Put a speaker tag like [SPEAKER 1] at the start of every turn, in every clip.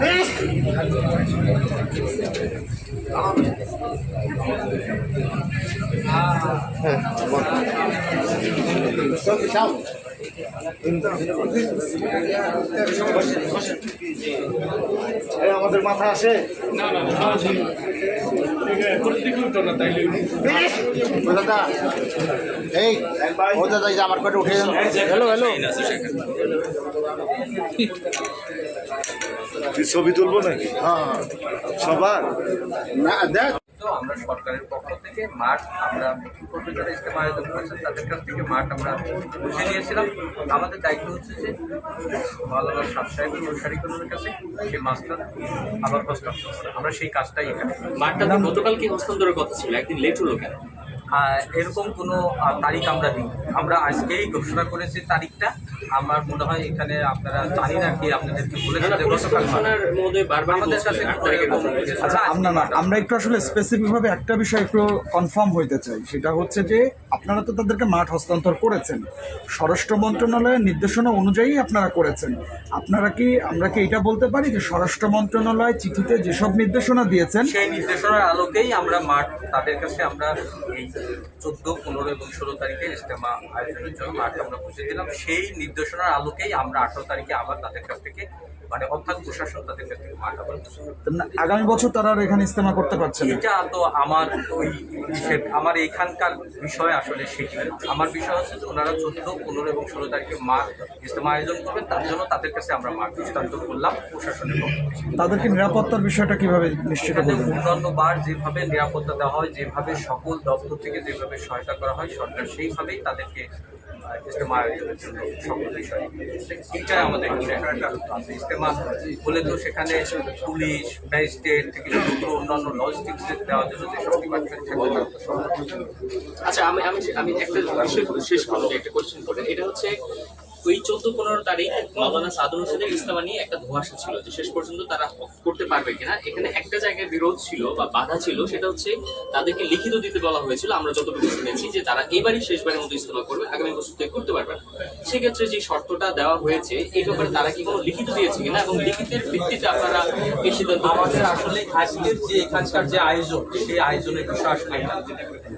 [SPEAKER 1] এই আমাদের মাথা আসে? দাদা এই ও দাদা আমার কটা উঠে হ্যালো হ্যালো।
[SPEAKER 2] ছবি তুলবো নাকি?
[SPEAKER 1] হ্যাঁ।
[SPEAKER 2] সবার?
[SPEAKER 1] না দেখ।
[SPEAKER 3] তো আমরা সরকারের পক্ষ থেকে মাঠ আমরা পূর্বে যারা ইস্তেমা আয়োজন করেছেন, তাদের কাছ থেকে মাঠ আমরা বুঝে নিয়েছিলাম। আমাদের দায়িত্ব হচ্ছে যে মালদার সাত সাহেবের অনুসারীগুলোর কাছে সেই মাছটা আবার হস্তান্তর আমরা সেই কাজটাই এখানে
[SPEAKER 4] মাঠটা গতকালকে হস্তান্তরের কথা ছিল, একদিন লেট হলো কেন?
[SPEAKER 3] এরকম কোনো তারিখ আমরা দিই আমরা আজকেই ঘোষণা করেছি তারিখটা। আমার মনে হয় এখানে আপনারা জানি না কি আপনাদেরকে বলেছেন যে গতকাল আমাদের কাছে।
[SPEAKER 5] আচ্ছা আমরা আমরা একটু আসলে স্পেসিফিকভাবে একটা বিষয় একটু কনফার্ম হইতে চাই। সেটা হচ্ছে যে আপনারা তো তাদেরকে মাঠ হস্তান্তর করেছেন। স্বরাষ্ট্র মন্ত্রণালয়ের নির্দেশনা অনুযায়ী আপনারা করেছেন। আপনারা কি আমরা কি এটা বলতে পারি যে স্বরাষ্ট্র মন্ত্রণালয় চিঠিতে যেসব নির্দেশনা দিয়েছেন
[SPEAKER 3] সেই নির্দেশনার আলোকেই আমরা মাঠ তাদের কাছে আমরা এই চোদ্দ পনেরো এবং ষোলো তারিখে ইজতেমা আয়োজনের জন্য মাঠ আমরা বুঝে দিলাম সেই নির্দেশনার আলোকেই আমরা আঠারো তারিখে আবার তাদের কাছ থেকে মানে অর্থাৎ প্রশাসন তাদের কাছ থেকে মাঠ আবার বুঝে নিল।
[SPEAKER 5] না, আগামী বছর তারা এখানে ইজতেমা করতে পারছে না?
[SPEAKER 3] এটা তো আমার ওই আমার এখানকার বিষয় আসলে সেটি আমার বিষয় হচ্ছে যে ওনারা চোদ্দ পনেরো এবং ষোলো তারিখে মাঠ ইজতেমা আয়োজন করবেন তার জন্য তাদের কাছে আমরা মাঠ হস্তান্তর করলাম প্রশাসনের পক্ষ
[SPEAKER 5] তাদেরকে নিরাপত্তার বিষয়টা কীভাবে নিশ্চিত করবেন?
[SPEAKER 3] অন্যান্য বার যেভাবে নিরাপত্তা দেওয়া হয় যেভাবে সকল দপ্তর থেকে যেভাবে সহায়তা করা হয়, সরকার সেইভাবেই তাদেরকে ইস্তেমা আয়োজনের জন্য সকল বিষয় এইটাই আমাদের ইস্তেমা বলে তো সেখানে পুলিশ, ম্যাজিস্ট্রেট থেকে শুরু অন্যান্য লজিস্টিক্সের দেওয়ার জন্য যেসব ডিপার্টমেন্ট সব
[SPEAKER 4] আচ্ছা আমি আমি আমি একটা বিষয় শেষ করব, একটা কোয়েশ্চেন করে এটা হচ্ছে ওই চোদ্দ পনেরো তারিখ মাওলানা সাদুল হোসেনের ইসলামা নিয়ে একটা ধোঁয়াশা ছিল যে শেষ পর্যন্ত তারা করতে পারবে কিনা। এখানে একটা জায়গায় বিরোধ ছিল বা বাধা ছিল, সেটা হচ্ছে তাদেরকে লিখিত দিতে বলা হয়েছিল। আমরা যতটুকু শুনেছি যে তারা এবারই শেষবারের মতো ইস্তফা করবে, আগামী বছর থেকে করতে পারবে না। সেক্ষেত্রে যে শর্তটা দেওয়া হয়েছে, এই ব্যাপারে তারা কি কোনো লিখিত দিয়েছে কিনা এবং লিখিতের ভিত্তিতে আপনারা এই সিদ্ধান্ত
[SPEAKER 3] আমাদের আসলে আজকের যে এখানকার যে আয়োজন, সেই আয়োজনের বিষয় আসলে।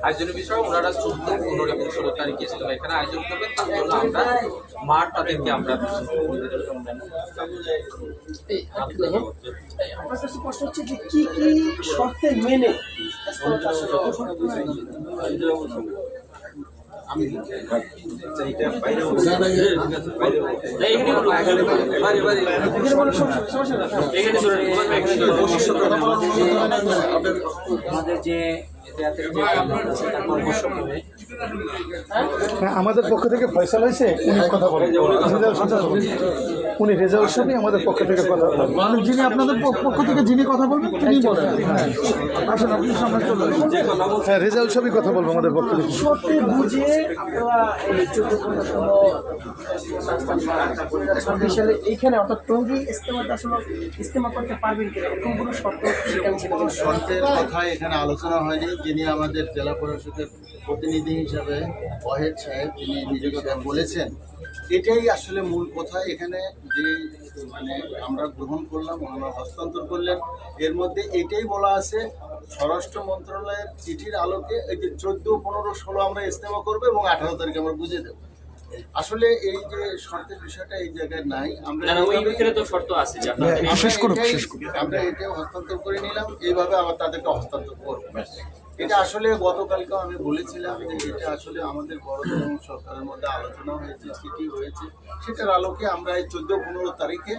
[SPEAKER 3] আয়োজনের বিষয়, ওনারা চোদ্দ, পনেরো এবং ষোলো তারিখে এখানে আয়োজন করবেন, তার জন্য আমরা মাঠ তাদেরকে আমরা
[SPEAKER 6] আমার কাছে প্রশ্ন হচ্ছে যে কি কি শর্তে মেনে। আমাদের যে
[SPEAKER 7] হ্যাঁ আমাদের পক্ষ থেকে ফয়সাল হয়েছে উনি কথা বলেন। উনি সাহেবই আমাদের পক্ষ থেকে কথা বলেন।
[SPEAKER 5] মানে যিনি আপনাদের পক্ষ পক্ষ থেকে যিনি কথা বলবেন তিনি বলেন। হ্যাঁ আসুন আপনি সামনে চলে আসুন।
[SPEAKER 7] হ্যাঁ সাহেবই কথা বলব আমাদের পক্ষ থেকে।
[SPEAKER 6] সত্যি বুঝে সালে এইখানে অর্থাৎ টঙ্গি ইস্তেমাতে আসলে ইস্তেমা করতে পারবেন কিনা এরকম কোনো শর্ত সেখানে
[SPEAKER 1] শর্তের কথা এখানে আলোচনা হয়নি। যিনি আমাদের জেলা পরিষদের প্রতিনিধি হিসাবে ওয়াহেদ সাহেব তিনি নিজেকে বলেছেন এটাই আসলে মূল কথা। এখানে যে মানে আমরা গ্রহণ করলাম ওনারা হস্তান্তর করলেন এর মধ্যে এটাই বলা আছে স্বরাষ্ট্র মন্ত্রণালয়ের চিঠির আলোকে এই যে চোদ্দ পনেরো ষোলো আমরা ইস্তেমা করব এবং আঠারো তারিখে আমরা বুঝে দেবো। আসলে এই যে শর্তের বিষয়টা এই জায়গায় নাই। আমরা
[SPEAKER 4] তো শর্ত আছে
[SPEAKER 1] আমরা এটাও হস্তান্তর করে নিলাম এইভাবে আবার তাদেরকে হস্তান্তর করব। এটা আসলে গতকালকে আমি বলেছিলাম যে এটা আসলে আমাদের বড় এবং সরকারের মধ্যে আলোচনা হয়েছে সিটি হয়েছে। সেটার আলোকে আমরা এই চোদ্দ পনেরো তারিখে